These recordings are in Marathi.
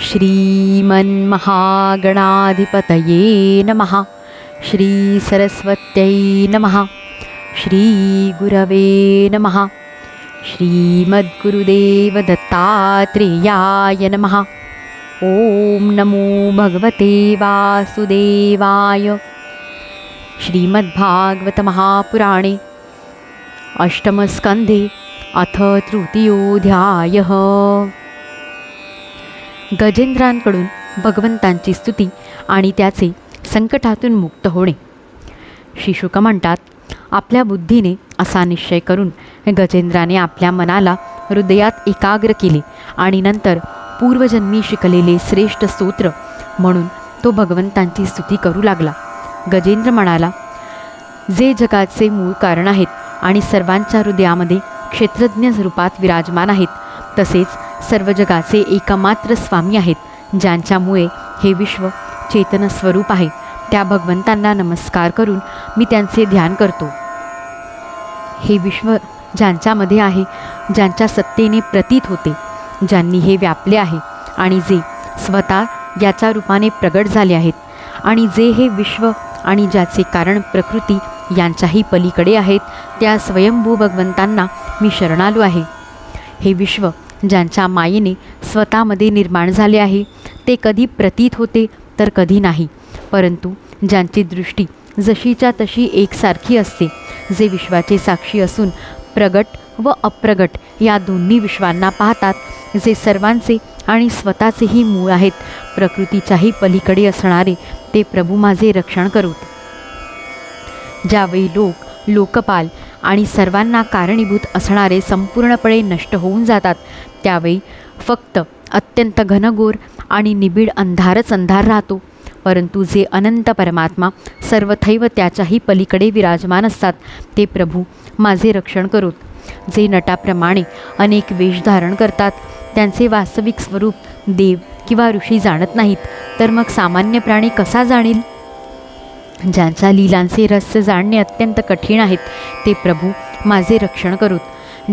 श्रीमन्महागणाधिपतये नमः। श्रीसरस्वत्यै नमः। श्रीगुरवे नमः। श्रीमद्गुरुदेवदत्तात्रेयाय नमः। ॐ नमो भगवते वासुदेवाय। श्रीमद्भागवतमहापुराणे अष्टमस्कन्धे अथ तृतीयोऽध्यायः गजेंद्रांकडून भगवंतांची स्तुती आणि त्याचे संकटातून मुक्त होणे. शिशुक म्हणतात आपल्या बुद्धीने असा निश्चय करून गजेंद्राने आपल्या मनाला हृदयात एकाग्र केले आणि नंतर पूर्वजन्मी शिकलेले श्रेष्ठ स्तोत्र म्हणून तो भगवंतांची स्तुती करू लागला. गजेंद्र म्हणाला जे जगाचे मूळ कारण आहेत आणि सर्वांच्या हृदयामध्ये क्षेत्रज्ञ रूपात विराजमान आहेत तसेच सर्व जगाचे एकमात्र स्वामी आहेत ज्यांच्यामुळे हे विश्व चेतन स्वरूप आहे. त्या भगवंतांना नमस्कार करून मी त्यांचे ध्यान करतो. हे विश्व ज्यांच्यामध्ये आहे ज्यांच्या सत्तेने प्रतीत होते ज्यांनी हे व्यापले आहे आणि जे स्वतः याच्या रूपाने प्रगट झाले आहेत आणि जे हे विश्व आणि ज्याचे कारण प्रकृती यांच्याही पलीकडे आहेत त्या स्वयंभू भगवंतांना मी शरणालो आहे. हे विश्व ज्यांच्या मायेने स्वतःमध्ये निर्माण झाले आहे ते कधी प्रतीत होते तर कधी नाही. परंतु ज्यांची दृष्टी जशीच्या तशी एकसारखी असते जे विश्वाचे साक्षी असून प्रगट व अप्रगट या दोन्ही विश्वांना पाहतात जे सर्वांचे आणि स्वतःचेही मूळ आहेत प्रकृतीच्याही पलीकडे असणारे ते प्रभू माझे रक्षण करूत. ज्यावेळी लोक लोकपाल आणि सर्वांना कारणीभूत असणारे संपूर्णपणे नष्ट होऊन जातात. त्यावेळी फक्त अत्यंत घनघोर आणि निबिड अंधारच अंधार राहतो. परंतु जे अनंत परमात्मा सर्वथैव त्याच्याही पलीकडे विराजमान असतात ते प्रभू माझे रक्षण करोत. जे नटाप्रमाणे अनेक वेश धारण करतात त्यांचे वास्तविक स्वरूप देव किंवा ऋषी जाणत नाहीत तर मग सामान्य प्राणी कसा जाणील? ज्यांच्या लीलांचे रहस्य जाणणे अत्यंत कठीण आहेत ते प्रभू माझे रक्षण करूत.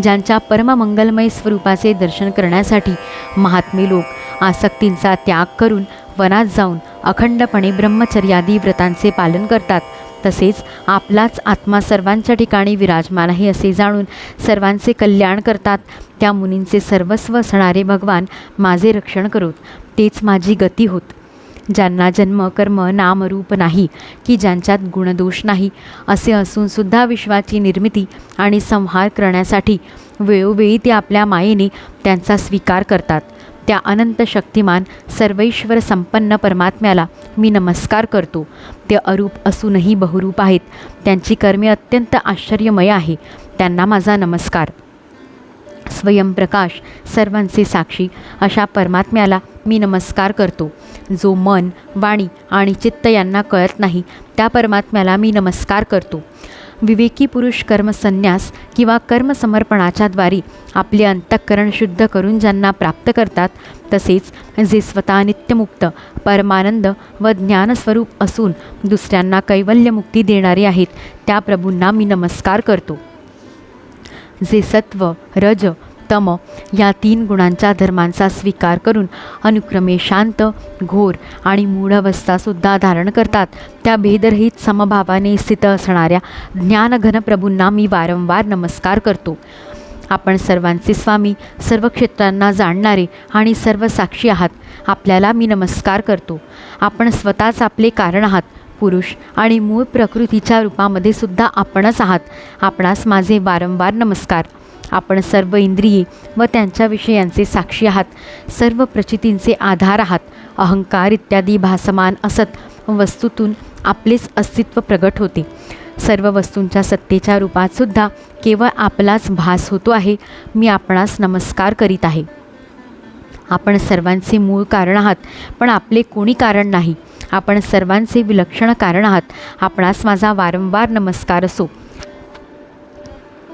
ज्यांच्या परममंगलमय स्वरूपाचे दर्शन करण्यासाठी महात्मे लोक आसक्तींचा त्याग करून वनात जाऊन अखंडपणे ब्रह्मचर्यादी व्रतांचे पालन करतात. तसेच आपलाच आत्मा सर्वांच्या ठिकाणी विराजमान आहे असे जाणून सर्वांचे कल्याण करतात. त्या मुनींचे सर्वस्व असणारे भगवान माझे रक्षण करोत. तेच माझी गती होत. ज्यांना जन्म कर्म नामरूप नाही की ज्यांच्यात गुणदोष नाही असे असूनसुद्धा विश्वाची निर्मिती आणि संहार करण्यासाठी वेळोवेळी ते आपल्या मायेने त्यांचा स्वीकार करतात. त्या अनंत शक्तिमान सर्वैश्वर संपन्न परमात्म्याला मी नमस्कार करतो. ते अरूप असूनही बहुरूप आहेत. त्यांची कर्मे अत्यंत आश्चर्यमय आहे. त्यांना माझा नमस्कार. स्वयंप्रकाश सर्वांचे साक्षी अशा परमात्म्याला मी नमस्कार करतो. जो मन वाणी आणि चित्त यांना कळत नाही त्या परमात्म्याला मी नमस्कार करतो. विवेकी पुरुष कर्मसन्यास किंवा कर्मसमर्पणाच्याद्वारे आपले अंतःकरण शुद्ध करून ज्यांना प्राप्त करतात तसेच जे स्वतः नित्यमुक्त परमानंद व ज्ञानस्वरूप असून दुसऱ्यांना कैवल्यमुक्ती देणारे आहेत त्या प्रभूंना मी नमस्कार करतो. जे सत्व रज तम या तीन गुणांच्या धर्मांचा स्वीकार करून अनुक्रमे शांत घोर आणि मूढवस्थासुद्धा धारण करतात. त्या भेदरहित समभावाने स्थित असणाऱ्या ज्ञानघन प्रभूंना मी वारंवार नमस्कार करतो. आपण सर्वांचे स्वामी सर्व क्षेत्रांना जाणणारे आणि सर्व साक्षी आहात. आपल्याला मी नमस्कार करतो. आपण स्वतःच आपले कारण आहात. पुरुष आणि मूळ प्रकृतीच्या रूपामध्ये सुद्धा आपणच आहात. आपणास माझे वारंवार नमस्कार. आपण सर्व इंद्रिये व त्यांच्या विषयांचे साक्षी आहात. सर्व प्रचितींचे आधार आहात. अहंकार इत्यादी भासमान असत. वस्तूतून आपलेच अस्तित्व प्रगट होते. सर्व वस्तूंच्या सत्तेच्या रूपात सुद्धा केवळ आपलाच भास होतो आहे. मी आपणास नमस्कार करीत आहे. आपण सर्वांचे मूळ कारण आहात पण आपले कोणी कारण नाही. आपण सर्वांचे विलक्षण कारण आहात. आपणास माझा वारंवार नमस्कार असो.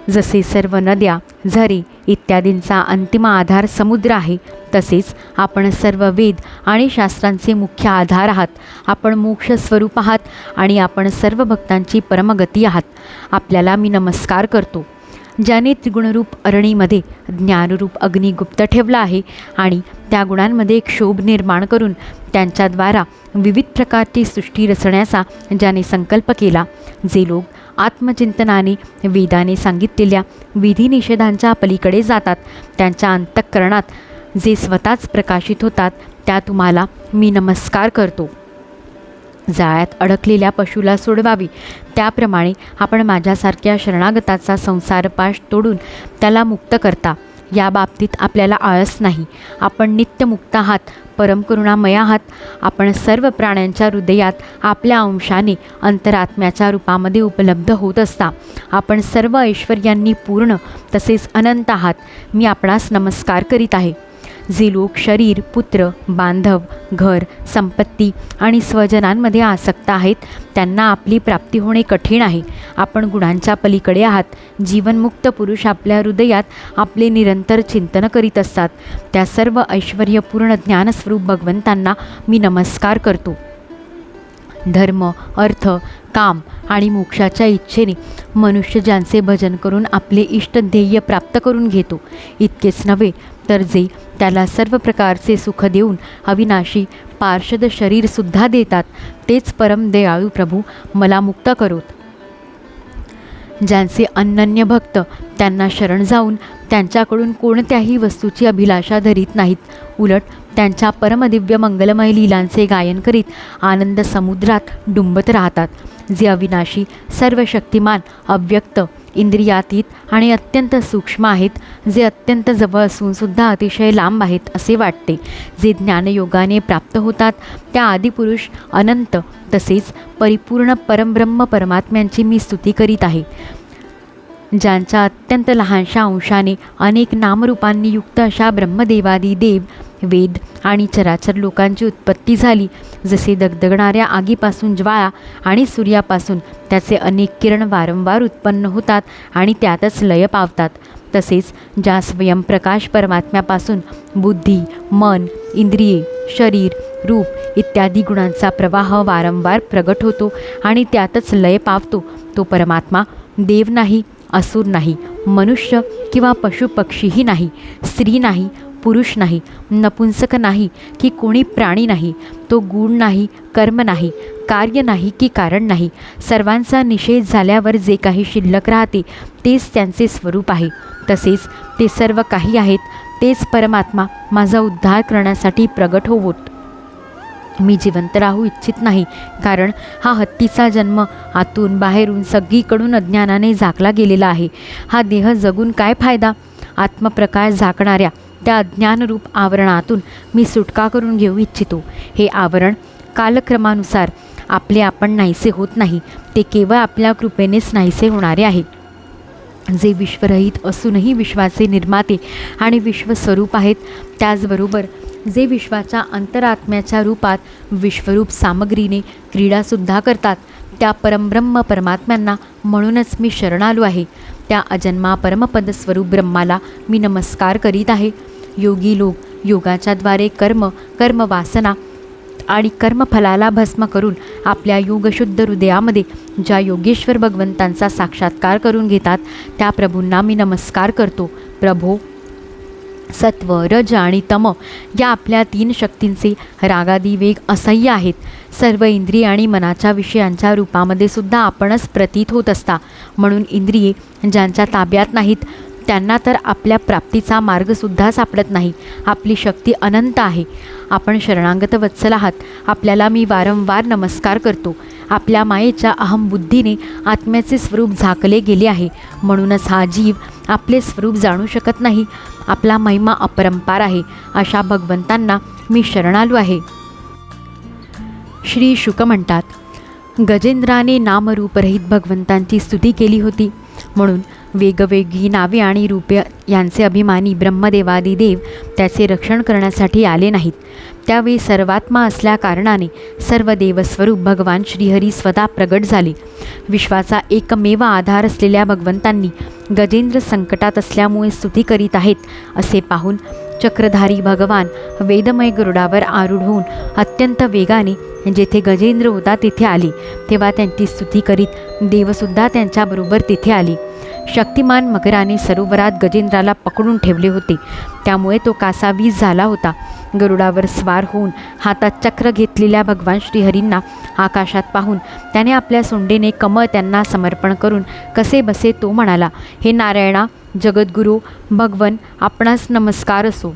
जसे सर्व नद्या झरे इत्यादींचा अंतिम आधार समुद्र आहे तसेच आपण सर्व वेद आणि शास्त्रांचे मुख्य आधार आहात. आपण मोक्ष स्वरूप आहात आणि आपण सर्व भक्तांची परमगती आहात. आपल्याला मी नमस्कार करतो. ज्याने त्रिगुणरूप अरणीमध्ये ज्ञानरूप अग्निगुप्त ठेवला आहे आणि त्या गुणांमध्ये एक शोभ निर्माण करून त्यांच्याद्वारा विविध प्रकारची सृष्टी रचण्याचा ज्याने संकल्प केला जे लोक आत्मचिंतनाने वेदाने सांगितलेल्या विधिनिषेधांच्या पलीकडे जातात. त्यांच्या अंतःकरणात जे स्वतःच प्रकाशित होतात त्या तुम्हाला मी नमस्कार करतो. जाळ्यात अडकलेल्या पशुला सोडवावी. त्याप्रमाणे आपण माझ्यासारख्या शरणागताचा संसारपाश तोडून त्याला मुक्त करता. या बाबतीत आपल्याला आळस नाही. आपण नित्यमुक्त आहात परमकरुणामय आहात. आपण सर्व प्राण्यांच्या हृदयात आपल्या अंशाने अंतरात्म्याच्या रूपामध्ये उपलब्ध होत असता. आपण सर्व ऐश्वर्यांनी पूर्ण तसेच अनंत आहात. मी आपणास नमस्कार करीत आहे. जे लोक शरीर पुत्र बांधव घर संपत्ती आणि स्वजनांमध्ये आसक्त आहेत. त्यांना आपली प्राप्ती होणे कठीण आहे. आपण गुणांच्या पलीकडे आहात. जीवनमुक्त पुरुष आपल्या हृदयात आपले निरंतर चिंतन करीत असतात. त्या सर्व ऐश्वर्यपूर्ण ज्ञानस्वरूप भगवंतांना मी नमस्कार करतो. धर्म अर्थ काम आणि मोक्षाच्या इच्छेने मनुष्य ज्यांचे भजन करून आपले इष्ट ध्येय प्राप्त करून घेतो. इतकेच नव्हे तर जे त्याला सर्व प्रकारचे सुख देऊन अविनाशी पार्षद शरीरसुद्धा देतात. तेच परम दयाळू प्रभू मला मुक्त करोत. ज्यांचे अनन्य भक्त त्यांना शरण जाऊन त्यांच्याकडून कोणत्याही वस्तूची अभिलाषा धरीत नाहीत. उलट त्यांच्या परमदिव्य मंगलमय लीलांचे गायन करीत आनंद समुद्रात डुंबत राहतात. जे अविनाशी सर्व शक्तिमान अव्यक्त इंद्रियातीत आणि अत्यंत सूक्ष्म आहेत जे अत्यंत जवळ असून सुद्धा अतिशय लांब आहेत असे वाटते. जे ज्ञानयोगाने प्राप्त होतात त्या आदिपुरुष अनंत तसेच परिपूर्ण परमब्रह्म परमात्म्यांची मी स्तुती करीत आहे. ज्यांच्या अत्यंत लहानशा अंशाने अनेक नामरूपांनी युक्त अशा ब्रह्मदेवादी देव वेद आणि चराचर लोकांची उत्पत्ती झाली जसे दगदगणाऱ्या आगीपासून ज्वाळा आणि सूर्यापासून त्याचे अनेक किरण वारंवार उत्पन्न होतात आणि त्यातच लय पावतात. तसेच ज्या स्वयंप्रकाश परमात्म्यापासून बुद्धी मन इंद्रिये शरीर रूप इत्यादी गुणांचा प्रवाह वारंवार प्रगट होतो आणि त्यातच लय पावतो तो परमात्मा देव नाही. असुर नाही मनुष्य किंवा पशुपक्षीही नाही स्त्री नाही पुरुष नाही नपुंसक नाही की कोणी प्राणी नाही तो गुण नाही कर्म नाही कार्य नाही की कारण नाही सर्वांचा निषेध झाल्यावर जे काही शिल्लक राहते तेच त्यांचे स्वरूप आहे. तसेच ते सर्व काही आहेत तेच परमात्मा माझा उद्धार करण्यासाठी प्रगट होवोत. मी जिवंत राहू इच्छित नाही. कारण हा हत्तीचा जन्म आतून बाहेरून सगळीकडून अज्ञानाने झाकला गेलेला आहे. हा देह जगून काय फायदा? आत्मप्रकाश झाकणाऱ्या त्या अज्ञानरूप आवरणातून मी सुटका करून घेऊ इच्छितो. हे आवरण कालक्रमानुसार आपले आपण नाहीसे होत नाही. ते केवळ आपल्या कृपेनेच नाहीसे होणारे आहे. जे विश्वरहित असूनही विश्वाचे निर्माते आणि विश्वस्वरूप आहेत त्याचबरोबर जे विश्वाच्या अंतरात्म्याच्या रूपात विश्वरूप सामग्रीने क्रीडासुद्धा करतात त्या परमब्रह्म परमात्म्यांना म्हणूनच मी शरण आलो आहे. त्या अजन्मा परमपद स्वरूप ब्रह्माला मी नमस्कार करीत आहे. योगी लोक योगाच्याद्वारे कर्म कर्मवासना आणि कर्मफलाला भस्म करून आपल्या योगशुद्ध हृदयामध्ये ज्या योगेश्वर भगवंतांचा साक्षात्कार करून घेतात त्या प्रभूंना मी नमस्कार करतो. प्रभो सत्व रज आणि तम या आपल्या तीन शक्तींचे रागादी वेग असह्य आहेत. सर्व इंद्रिय आणि मनाच्या विषयांच्या रूपामध्ये सुद्धा आपणच प्रतीत होत असता. म्हणून इंद्रिये ज्यांच्या ताब्यात नाहीत त्यांना तर आपल्या प्राप्तीचा मार्गसुद्धा सापडत नाही. आपली शक्ती अनंत आहे. आपण शरणांगत वत्सल आहात. आपल्याला मी वारंवार नमस्कार करतो. आपल्या मायेच्या अहमबुद्धीने आत्म्याचे स्वरूप झाकले गेले आहे. म्हणूनच हा जीव आपले स्वरूप जाणू शकत नाही. आपला महिमा अपरंपार आहे. अशा भगवंतांना मी शरणालू आहे. श्री शुक म्हणतात गजेंद्राने नामरूपरहित भगवंतांची स्तुती केली होती. म्हणून वेगवेगळी नावे आणि रूपे यांचे अभिमानी ब्रह्मदेवादी देव त्याचे रक्षण करण्यासाठी आले नाहीत. त्यावेळी सर्वात्मा असल्याकारणाने सर्व देवस्वरूप भगवान श्रीहरी स्वतः प्रगट झाले. विश्वाचा एकमेव आधार असलेल्या भगवंतांनी गजेंद्र संकटात असल्यामुळे स्तुती करीत आहेत असे पाहून चक्रधारी भगवान वेदमय गरुडावर आरूढ होऊन अत्यंत वेगाने जेथे गजेंद्र होता तिथे आले. तेव्हा त्यांची स्तुती करीत देवसुद्धा त्यांच्याबरोबर तिथे आली. शक्तिमान मगराने सरोवरात गजेंद्राला पकडून ठेवले होते. त्यामुळे तो कासा वीज झाला होता. गरुडावर स्वार होऊन हातात चक्र घेतलेल्या भगवान श्रीहरींना आकाशात पाहून त्याने आपल्या सोंडेने कमळ त्यांना समर्पण करून कसे बसे तो म्हणाला हे नारायणा जगद्गुरू भगवन आपणास नमस्कार असो.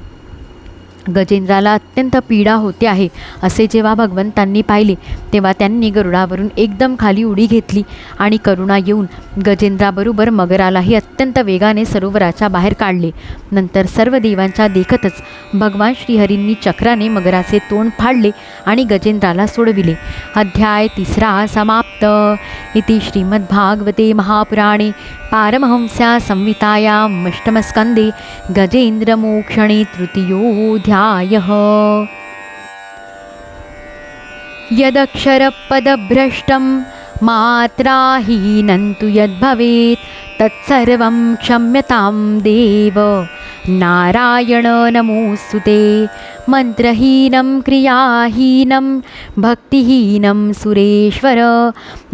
गजेंद्राला अत्यंत पीडा होते आहे असे जेव्हा भगवंतांनी पाहिले तेव्हा त्यांनी गरुडावरून एकदम खाली उडी घेतली आणि करुणा येऊन गजेंद्राबरोबर मगरालाही अत्यंत वेगाने सरोवराच्या बाहेर काढले. नंतर सर्व देवांच्या देखतच भगवान श्रीहरींनी चक्राने मगराचे तोंड फाडले आणि गजेंद्राला सोडविले. अध्याय तिसरा समाप्त. इति श्रीमद्भागवते महापुराणे. पारमहंस्या संहितायामष्टमस्कन्दे गजेन्द्रमोक्षणे तृतीयोऽध्यायः। यदक्षरपदभ्रष्टं मात्राहीनं तु यद्भवेत् तत्सर्वं क्षम्यतां देव। नारायण नमोऽस्तु ते। मन्त्रहीनं क्रियाहीनं भक्तिहीनं सुरेश्वर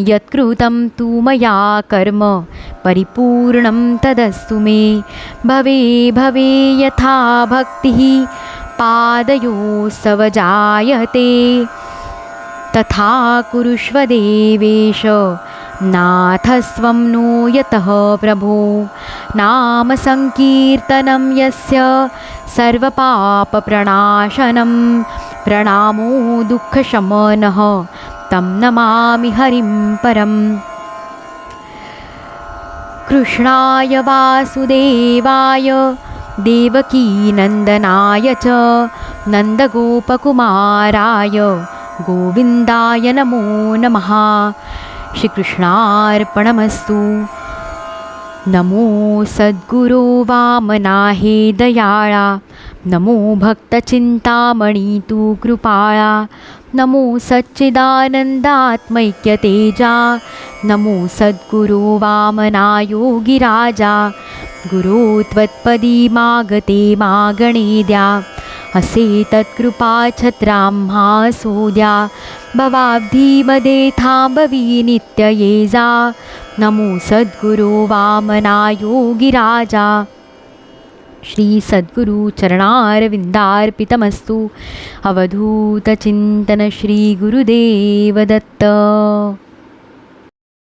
यत्कृतं तु मया कर्म परिपूर्णं तदस्तु मे। भवे भवे यथा भक्तिः पादयोऽसव जायते। तथा कुरुष्व देवेश नाथस्त्वं नो यतः प्रभो नामसङ्कीर्तनं यस्य सर्वपापप्रणाशनं प्रणामो दुःखशमनः तं नमामि हरिं परम्। कृष्णाय वासुदेवाय देवकीनन्दनाय च नन्दगोपकुमाराय गोविन्दाय नमो नमः श्रीकृष्णार्पणमस्तु। नमो सद्गुरो वामनाहे दयाळा। नमो भक्तचिन्तामणि तु कृपाळा। नमो सच्चिदानन्दात्मैक्यतेजा। नमो सद्गुरो वामना योगिराजा। गुरो त्वत्पदी मागते मागणे द्या असे तत्कृपा छत्राह्मासोद्या भवाब्धीमदेथाम्बवी नित्ययेजा नमो सद्गुरो वामना योगिराजा। श्रीसद्गुरुचरणारविन्दार्पितमस्तु अवधूतचिन्तनश्रीगुरुदेवदत्त